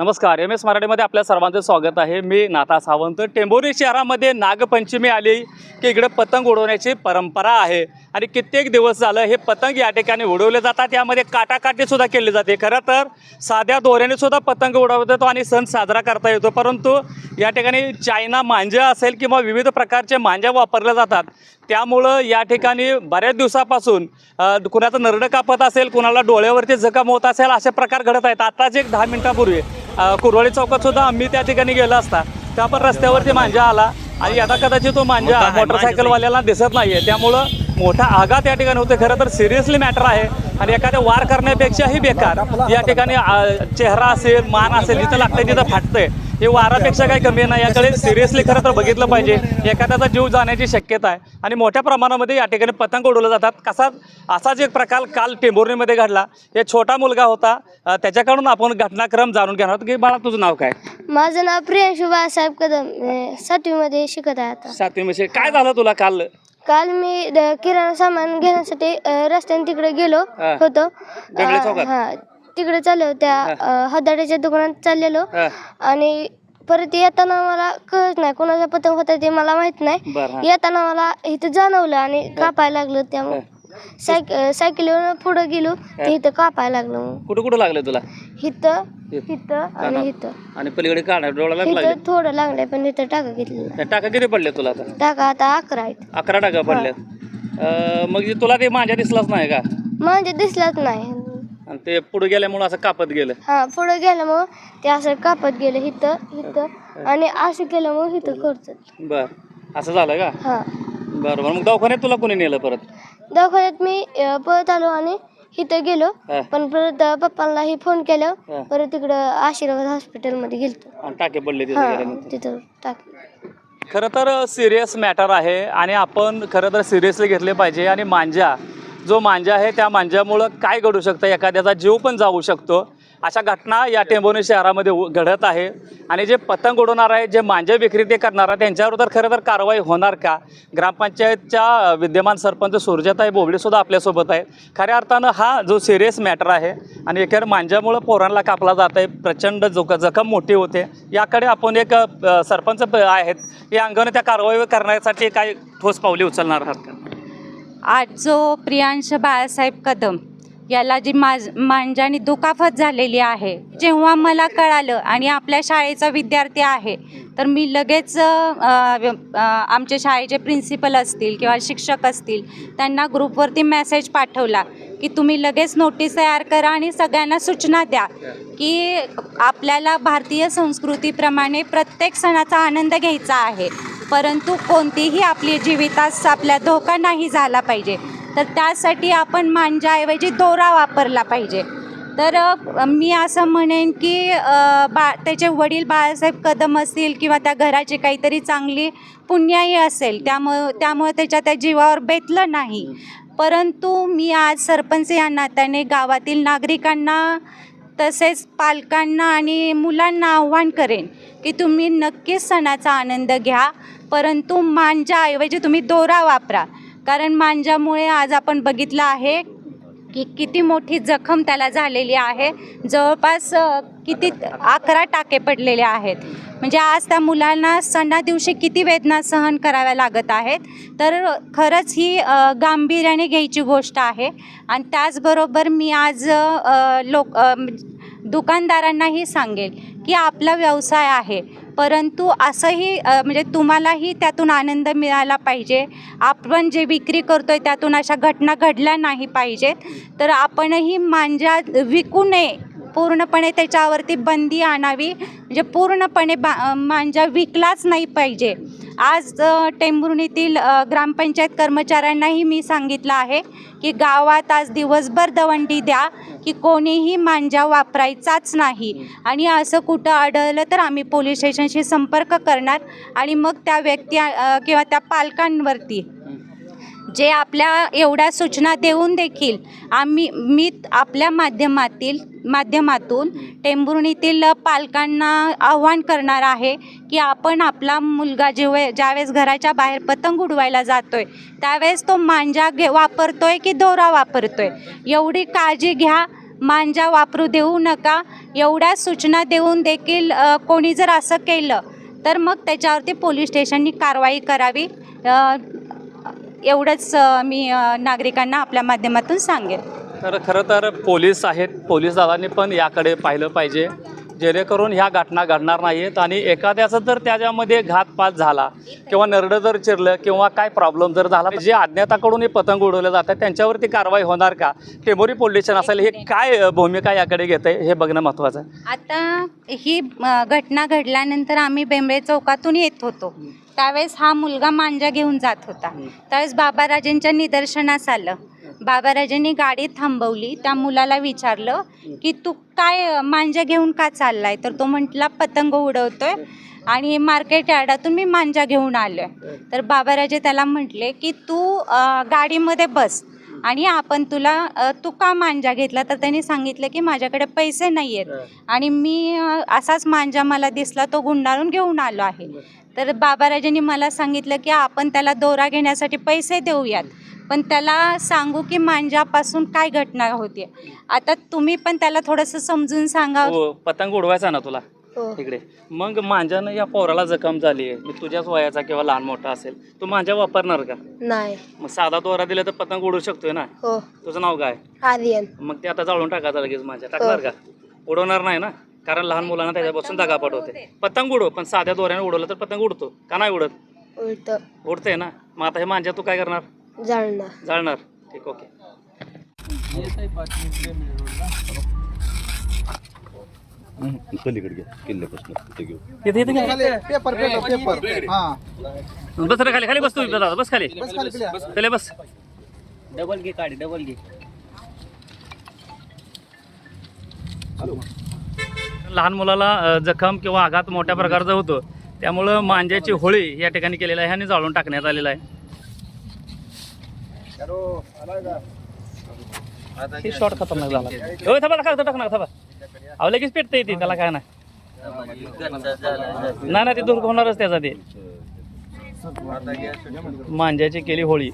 नमस्कार M S मराठीमध्ये आपल्या सर्वांचं स्वागत आहे. मी नाथा सावंत. टेंभोरी शहरामध्ये नागपंचमी आली की इकडे पतंग उडवण्याची परंपरा आहे. आणि कित्येक दिवस झालं हे पतंग या ठिकाणी उडवले जातात. यामध्ये काटाकाटीसुद्धा केली जाते. खरं तर साध्या दोऱ्याने सुद्धा पतंग उडवता येतो आणि सण साजरा करता येतो. परंतु या ठिकाणी चायना मांजा असेल किंवा विविध प्रकारचे मांजा वापरल्या जातात. त्यामुळं या ठिकाणी बऱ्याच दिवसापासून कुणाचं नरडं कापत असेल कुणाला डोळ्यावरती जखम होत असेल असे प्रकार घडत आहेत. आत्ताच एक दहा मिनिटापूर्वी अ, कुरवाडी चौकात सुद्धा आम्ही त्या ठिकाणी गेलो असता. त्या पण रस्त्यावरती मांजा आला आणि आता कदाचित तो मांजा मोटरसायकलवाल्याला दिसत नाहीये. त्यामुळं मोठा आघात या ठिकाणी होतो खरं तर सिरियसली मॅटर आहे आणि एखाद्या वार करण्यापेक्षाही बेकार. या ठिकाणी चेहरा असेल मान असेल जिथं लागतंय तिथं फाटतंय. हे वारापेक्षा काही कमी नाही. याकडे सिरियसली खरं तर बघितलं पाहिजे. एखाद्याचा जीव जाण्याची शक्यता आहे. आणि मोठ्या प्रमाणामध्ये या ठिकाणी पतंग उडवले जातात. कसा असाच एक प्रकार काल टेंभुर्णीमध्ये घडला एक छोटा मुलगा होता. त्याच्याकडून आपण घटनाक्रम जाणून घेणार आहोत. की बाळा तुझं नाव काय? माझं नाव प्रियांशु बाळासाहेब कदम. सातवीमध्ये शिकत आहे आता. सातवी म्हणजे काय झालं तुला काल? काल मी किराणा सामान घेण्यासाठी रस्त्याने तिकडे गेलो हा. होतो? हा. तिकडे चाललो त्या हदाड्याच्या दुकानात चाललेलो. आणि परत येताना मला कळत नाही कोणाचा पतंग होता ते मला माहीत नाही. येताना मला इथं जाणवलं आणि कापायला लागलं त्यामुळे सायक सायकलीवर पुढे गेलो ते इथं कापायला लागलं. कुठं कुठं लागलं तुला? इथं इथं. आणि इथं. आणि पलीकडे काढा डोळ्याला लागले इथं थोडं लागलंय पण इथं टाका घेतलेलं त्या टाका किती पडले तुला आता? टाका आता अकरा आहेत. अकरा टाका पडल्यात अं, मग तुला ते माझ्या दिसलाच नाही का? म्हणजे दिसलाच नाही. आणि ते पुढे गेल्यामुळं असं कापत गेलं. हा पुढे गेलं मग ते असं कापत गेलं इथं इथं आणि असं केलं मग इथं करत बर. असं झालं का? हा. बरं बरं मग दवाखान्यात तुला कोणी नेलं परत? दवाखान्यात मी अं, पळत आलो आणि इथं गेलो. हा. पण परत पप्पांनाही फोन केलं. हा. परत तिकडं आशीर्वाद हॉस्पिटलमध्ये गेलतो. आणि टाके पडले तिथे हा गेल्यानंतर. तिथं टाक. खरं तर सिरियस मॅटर आहे आणि आपण खरं तर सिरियसली घेतले पाहिजे. आणि मांजा जो मांजा आहे त्या मांजामुळं काय घडू शकतं? एखाद्याचा जीव पण जाऊ शकतो. अशा घटना या टेंभोनी शहरामध्ये उ- घडत आहे. आणि जे पतंग उडवणार आहे जे मांजे विक्री ते करणार आहे त्यांच्यावर तर खरं तर कारवाई होणार का? ग्रामपंचायतच्या विद्यमान सरपंच सुरजताई बोबडेसुद्धा आपल्यासोबत आहे खऱ्या अर्थानं हा जो सिरियस मॅटर आहे आणि एकेर मांज्यामुळं पोरांना कापला जात आहे प्रचंड जोक जखम मोठी होते. याकडे आपण एक सरपंच आहेत. या अंगाने त्या कारवाई करण्यासाठी काय ठोस पावले उचलणार आहात आज जो प्रियांश बाळासाहेब कदम याला जी माज मांजाने दुखापत झालेली आहे जेव्हा मला कळालं आणि आपल्या शाळेचा विद्यार्थी आहे तर मी लगेच आमचे आमच्या शाळेचे प्रिन्सिपल असतील किंवा शिक्षक असतील त्यांना ग्रुपवरती मेसेज पाठवला की तुम्ही लगेच नोटीस तयार करा आणि सगळ्यांना सूचना द्या की आपल्याला भारतीय संस्कृतीप्रमाणे प्रत्येक सणाचा आनंद घ्यायचा आहे. परंतु कोणतीही आपली जीवितास आपल्या धोका नाही झाला पाहिजे. तर त्यासाठी आपण मांजाऐवजी दोरा वापरला पाहिजे. तर मी असं म्हणेन की बा त्याचे वडील बाळासाहेब कदम असतील किंवा त्या घराची काहीतरी चांगली पुण्याई असेल त्यामुळं त्यामुळे त्याच्या त्या जीवावर बेतलं नाही. परंतु मी आज सरपंच या नात्याने गावातील नागरिकांना तसेच पालकांना आणि मुलांना आव्हान करेन की तुम्ही नक्कीच सणाचा आनंद घ्या. परंतु मांजाऐवजी तुम्ही दोरा वापरा. कारण मांजामुळे आज आपण बघितलं आहे की किती मोठी जखम त्याला झालेली आहे. जवळपास किती अकरा टाके पडलेले आहेत. म्हणजे आज त्या मुलांना सणा दिवशी किती वेदना सहन कराव्या लागत आहेत. तर खरंच ही गांभीर्याने घ्यायची गोष्ट आहे. आणि त्याचबरोबर मी आज लोक दुकानदारांनाही सांगेल की आपला व्यवसाय आहे. परंतु असंही म्हणजे तुम्हालाही त्यातून आनंद मिळाला पाहिजे. आपण जे विक्री करतो आहे त्यातून अशा घटना घडल्या नाही पाहिजेत. तर आपणही मांजा विकू नये. पूर्णपणे त्याच्यावरती बंदी आणावी. म्हणजे पूर्णपणे बा मांजा विकलाच नाही पाहिजे. आज अ, येथील ग्रामपंचायत कर्मचाऱ्यांनाही मी सांगितलं आहे की गावात आज दिवसभर दवंडी द्या की कोणीही मांजा वापरायचाच नाही. आणि असं कुठं आढळलं तर आम्ही पोलीस स्टेशनशी संपर्क करणार आणि मग त्या व्यक्ती किंवा त्या पालकांवरती जे आपल्या एवढ्या सूचना देऊन देखील आम्ही मी आपल्या माध्यमातील माध्यमातून टेंभुर्णीतील पालकांना आव्हान करणार आहे की आपण आपला मुलगा जेव्हा ज्यावेळेस घराच्या बाहेर पतंग उडवायला जातो आहे त्यावेळेस तो मांजा घे वापरतो आहे की दोरा वापरतो आहे एवढी काळजी घ्या मांजा वापरू देऊ नका. एवढ्या सूचना देऊन देखील कोणी जर असं केलं तर मग त्याच्यावरती पोलीस स्टेशननी कारवाई करावी. एवढंच मी नागरिकांना आपल्या माध्यमातून सांगेन. तर खरं तर पोलीस आहेत पोलीस दलाने पण याकडे पाहिलं पाहिजे. जेणेकरून ह्या घटना घडणार नाहीत आणि एखाद्याचा जर त्याच्यामध्ये घातपात झाला किंवा नरडं जर चिरलं किंवा काय प्रॉब्लेम जर झाला जे अज्ञाताकडून हे पतंग उडवले जातात त्यांच्यावरती कारवाई होणार का? टेंबोरी पोल्युशन असेल हे काय भूमिका याकडे घेत आहे हे बघणं महत्त्वाचं आहे. आता ही घटना घडल्यानंतर आम्ही बेंबळे चौकातून येत होतो. त्यावेळेस हा मुलगा मांजा घेऊन जात होता. त्यावेळेस बाबाराजेंच्या निदर्शनास आलं. बाबाराजांनी गाडी थांबवली. त्या मुलाला विचारलं की तू काय मांजा घेऊन का चाललाय? तर तो म्हटला पतंग उडवतोय आणि मार्केट यार्डातून मी मांजा घेऊन आलोय. तर बाबाराजे त्याला म्हटले की तू गाडीमध्ये बस आणि आपण तुला तू का मांजा घेतला? तर त्यांनी सांगितलं की माझ्याकडे पैसे नाही आहेत आणि मी असाच मांजा मला दिसला तो गुंडाळून घेऊन आलो आहे. तर बाबाराजांनी मला सांगितलं की आपण त्याला दोरा घेण्यासाठी पैसे देऊयात. पण त्याला सांगू की मांजापासून काय घटना होते आता तुम्ही पण त्याला थोडंसं समजून सांगा. हो, पतंग उडवायचा ना तुला? हो. इकडे. मग मांजानं या पोराला जखम झाली आहे मी तुझ्याच वयाचा किंवा लहान मोठा असेल तू मांजा वापरणार का? नाही. मग साधा दोरा दिला तर पतंग उडू शकतोय ना? हो. तुझं नाव काय? आर्यन. मग ते आता जाळून टाकायचं लगेच माझ्या टाकणार का? उडवणार नाही ना? कारण लहान मुलांना त्याच्यापासून दगापट होते. पतंग उडव पण साध्या दोऱ्याने उडवलं तर पतंग उडतो. का नाही उडत? उलट उडतंय ना? मग आता हे मांजा तू काय करणार? जाळणार जाळणार ठीक ओके. पलीकडे घ्या किल्ल्यापासून तिथे घेऊ. इथे इथे घे. पेपर पेपर पेपर हा. बस रे खाली खाली बस तू दादा बस खाली. बस खाली पिल्या. खाली बस. डबल घे काढी डबल घे. लहान मुलाला अ, जखम किंवा आघात मोठ्या प्रकारचा होतो. त्यामुळं मांज्याची होळी या ठिकाणी केलेली आहे आणि जाळून टाकण्यात आलेला आहे. हे शॉर्ट खतरनाक झाला. होय थांबा टाका टाकणार थांबा अहो लगेच पेटता येते त्याला काय नाही. नाही नाही ते दूर होणारच त्याचा ते. मांज्याची केली होळी.